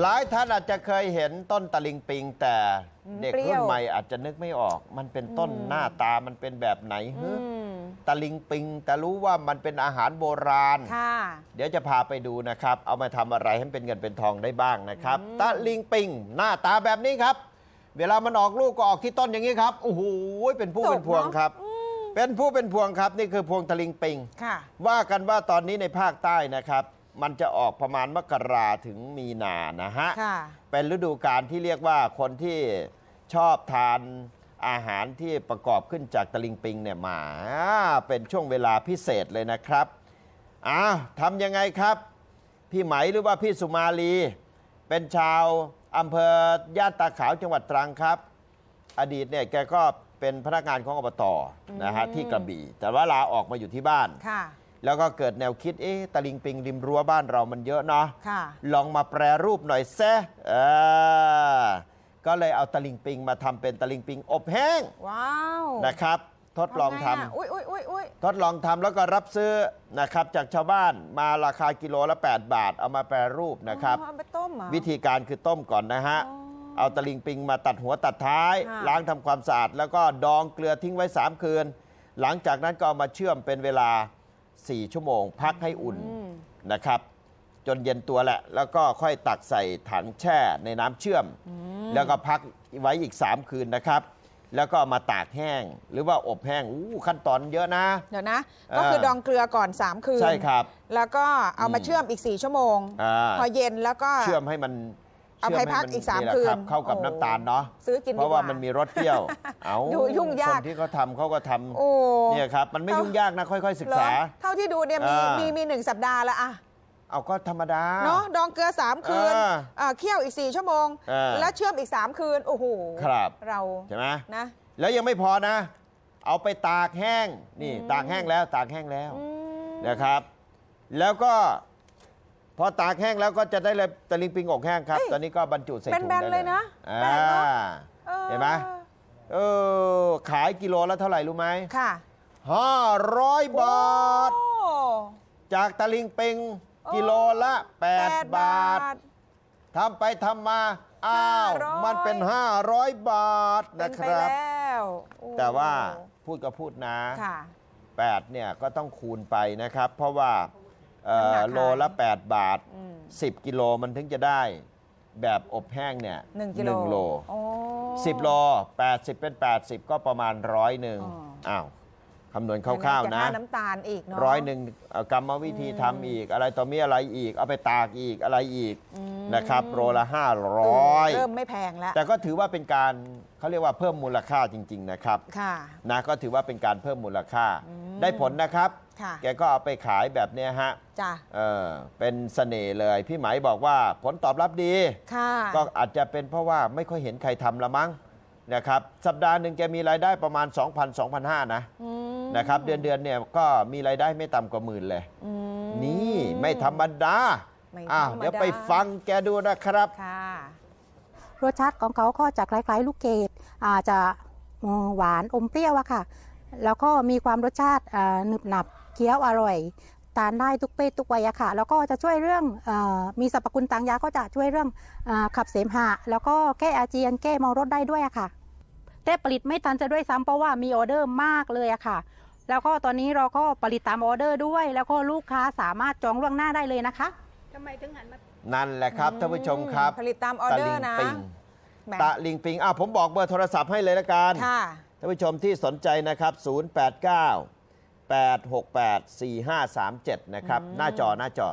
หลายท่านอาจจะเคยเห็นต้นตะลิงปิง แต่อืมเด็กเปรี้รุ่ยนวใหม่อาจจะนึกไม่ออก มันเป็นต้นอืมหน้าตามันเป็นแบบไหนอืฮึมตะลิงปิง แต่รู้ว่ามันเป็นอาหารโบราณ ค่ะ เดี๋ยวจะพาไปดูนะครับ เอามาทำอะไรให้เป็นเงินเป็นทองได้บ้างนะครับอืมตะลิงปิง หน้าตาแบบนี้ครับ เวลามันออกลูกก็ออกที่ต้นอย่างนี้ครับโอ้โหเป็นผู้เป็นพวงครับ เป็นผู้เป็นพวงครับ นี่คือพวงตะลิงปิง ค่ะ ว่ากันว่าตอนนี้ในภาคใต้นะครับ มันจะออกประมาณมกราถึงมีนานะฮะ ค่ะ เป็นฤดูกาลที่เรียกว่าคนที่ชอบทานอาหารที่ประกอบขึ้นจากตะลิงปิงเนี่ยมาอ่าเป็นช่วงเวลาพิเศษเลยนะครับอ้าวทำยังไงครับ พี่ไหมหรือว่าพี่สุมาลี เป็นชาวอำเภอย่านตาขาวจังหวัดตรังครับ อดีตเนี่ยแกก็เป็นพนักงานของอบตนะฮะอืมที่กระบี่แต่ว่าลาออกมาอยู่ที่บ้าน ค่ะ แล้วก็เกิดแนวคิดเอ๊ะตะลิงปิงริมรั้วบ้านเรามันเยอะเนาะค่ะ ลองมาแปรรูปหน่อยแซะเออก็เลยเอาตะลิงปิงมาทำเป็นตะลิงปิงอบแห้งว้าวนะครับ ทดลองทำ ไะอุ้ยอุ้ยอุ้ยอุ้ยทดลองทำแล้วก็รับซื้อนะครับจากชาวบ้านมาราคากิโลละ 8 บาท เอามาแปรรูปนะครับ อ๋อเอาไปต้มเหรอ วิธีการคือต้มก่อนนะฮะ อ๋อเอาตะลิงปิงมาตัดหัวตัดท้าย ค่ะ ล้างทำความสะอาด แล้วก็ดองเกลือทิ้งไว้ 3 คืน หลังจากนั้นก็เอามาเชื่อมเป็นเวลา 4 ชั่วโมง พักให้อุ่นอืมนะครับ จนเย็นตัวแหละ แล้วก็ค่อยตักใส่ถังแช่ในน้ำเชื่อม แล้วก็พักไว้อีก 3 คืนนะครับ แล้วก็เอามาตากแห้ง หรือว่าอบแห้งอู้ขั้นตอนเยอะนะ เดี๋ยวนะเออก็คือดองเกลือก่อน 3 คืน ใช่ครับ แล้วก็เอามาอืมเชื่อมอีก 4 ชั่วโมงอ่าพอเย็นแล้วก็เชื่อมให้มันเอาไปชื่มให้พักมันอีกสามแหละคืนรับเข้ากับโอ้น้ำตาลเนาะซื้อกินเพราะว่ามันมีรสเปรี้ยวเอาดูยุ่งยากคนที่เขาทำเขาก็ทำโอ้เนี่ยครับมันไม่เท่ายุ่งยากนะค่อย ๆ ศึกเหรอษา เท่าที่ดูเนี่ยมีอ่ามีมีมีหนึ่งสัปดาห์ละอะเอาก็ธรรมดาเนาะดองเกลือ 3 คืนอ่าอ่าเคี่ยวอีก 4 ชั่วโมงอ่าแล้วเชื่อมอีก 3 คืน โอ้โหครับเราใช่ไหมนะแล้วยังไม่พอนะ เอาไปตากแห้งนี่ตากแห้งแล้วตากแห้งแล้วอืมนะครับ แล้วก็ พอตากแห้งแล้วก็จะได้เลยตะลิงปิงอกแห้งครับเฮ้ยตอนนี้ก็บรรจุใส่ถุงแบได้นๆเลยนะอ่าแปลกเนอะออเห็นไหมเออขายกิโลละเท่าไหร่รู้ไหมค่ะห้าร้อยบาท โอ้จากตะลิงปิงโอ้กิโลละแปด8บาททำไปทำมา อ้าว 500 มันเป็น 500 บาทเป็นะนคไปรับแล้วโอ้แต่ว่าพูดก็พูดนะ ค่ะ 8 เนี่ยก็ต้องคูณไปนะครับ เพราะว่า เอ่อน้ำหนักโลละ 8 บาท อืม10 กิโลมันถึงจะได้แบบอบแห้งเนี่ยหนึ่งกิโลหนึ่งโล โอ้10โล80เป็น80ก็ประมาณร้อยหนึ่งอ๋ออ้าวคำนวณคร่าวๆนะจค่น้ำตาลอีกเนาะ ร้อยหนึ่งเอากรรมวิธีทำอีก อะไรต่อมีอะไรอีก เอาไปตากอีกอะไรอีกอืม นะครับ โลละเออ500เริ่มไม่แพงแล้ว แต่ก็ถือว่าเป็นการเขาเรียกว่าเพิ่มมูลค่าจริง ๆ นะครับค่ะ นะก็ถือว่าเป็นการเพิ่มมูลค่าอืมได้ผลนะครับ ค่ะ แกก็เอาไปขายแบบเนี้ยฮะจ้ะเออเป็นเสน่ห์เลย พี่ไหมบอกว่าผลตอบรับดี ค่ะก็อาจจะเป็นเพราะว่าไม่ค่อยเห็นใครทำละมั้งนะครับ สัปดาห์หนึ่งแกมีรายได้ประมาณ 2,000 2,500นะอืมนะครับ เดือนเดือนๆเนี่ยก็มีรายได้ไม่ต่ำกว่าหมื่นเลย อืมนี่ไม่ธรรมดาไม่อ้าวธรรมดาเดี๋ยวไปฟังแกดูนะครับ ค่ะ รสชาติของเขาก็จะคล้ายๆ ลูกเกดอาจจะอืมหวานอมเปรี้ยวอะค่ะ แล้วก็มีความรสชาติอ่าหนึบหนับ เคี้ยวอร่อยทานได้ทุกเพศทุกวัยอะค่ะ แล้วก็จะช่วยเรื่องอามีสรรพคุณต่างยาก็จะช่วยเรื่องอาขับเสมหะ แล้วก็แก้อาเจียนแก้เมารถได้ด้วยอะค่ะแต่ผลิตไม่ทันจะด้วยซ้ำเพราะว่ามีออเดอร์มากเลยอะค่ะ แล้วก็ตอนนี้เราก็ผลิตตามออเดอร์ด้วย แล้วก็ลูกค้าสามารถจองล่วงหน้าได้เลยนะคะนั่นแหละครับท่านผู้ชมครับ ผลิตตามออเดอร์นะตะลิงปิงแหมตะลิงปิงอ้าวผมบอกเบอร์โทรศัพท์ให้เลยละกันค่ะท่านผู้ชมที่สนใจนะครับ 089 868 4537 นะครับอืมหน้าจอหน้าจอ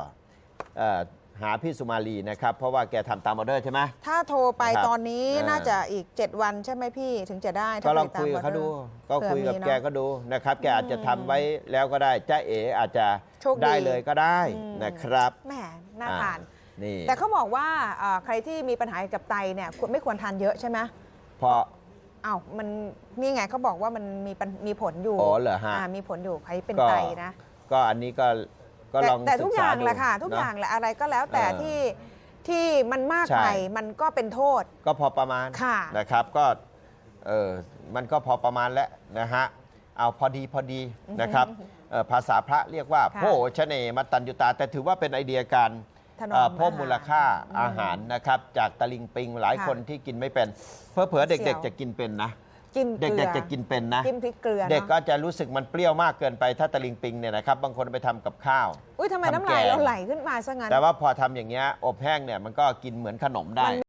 เอ่อหาพี่สุมาลีนะครับ เพราะว่าแกทำตามออเดอร์ใช่ไหม ถ้าโทรไปนะครับตอนนี้อ่า น่าจะอีก 7 วันใช่ไหมพี่ถึงจะได้ก็ถ้าลองผลิตตมคุยกับเขาดูออเดอร์ก็คุยกับเผื่อมีแกเนอะ ก็ดูนะครับ แกอาจจะอืมทำไว้แล้วก็ได้จ้าเอ๋อาจจะโชคดีได้เลยก็ได้อืม นะครับแหมน่าอ่ทานนี่แต่เขาบอกว่าเอ่อใครที่มีปัญหากับไตเนี่ยควรไม่ควรทานเยอะใช่ไหม เพราะ อ้าวมันนี่ไงเขาบอกว่ามันมีปัญมีผลอยู่อ๋อเหรอฮะามีผลอยู่ใครเป็นก็ไตนะ ก็อันนี้ก็ก็แต่ลองแต่ทุกศึอษย่างดูแหละค่ะ ทุกเนอย่างแหละอะไรก็แล้วแต่เออที่ที่มันมากใช่ ไปมันก็เป็นโทษ ก็พอประมาณค่ะ นะครับก็เออมันก็พอประมาณแล้วนะฮะเอาพอดีพอดีนะครับเอ่อภาษาพระเรียกว่าค่ะโพชเนมัตตัญญุตา แต่ถือว่าเป็นไอเดียการ ถนอมเอ่อเพิ่มมูลค่าอืมอาหารนะครับ จากตะลิงปิงหลายค่ะคนที่กินไม่เป็น เพอเผลอๆเสี่เด็กยว ๆ จะกินเป็นนะจิ้มเกเด็ลืกๆจะกินเป็นนะ จิ้มพริกเกลือเด็กนอะก็จะรู้สึกมันเปรี้ยวมากเกินไปถ้าตะลิงปิงเนี่ยนะครับบางคนไปทำกับข้าว อุ้ยทำไมทำน้ำลายแกง เราไหลขึ้นมาซะงั้น แต่ว่าพอทำอย่างเงี้ยอบแห้งเนี่ยมันก็กินเหมือนขนมได้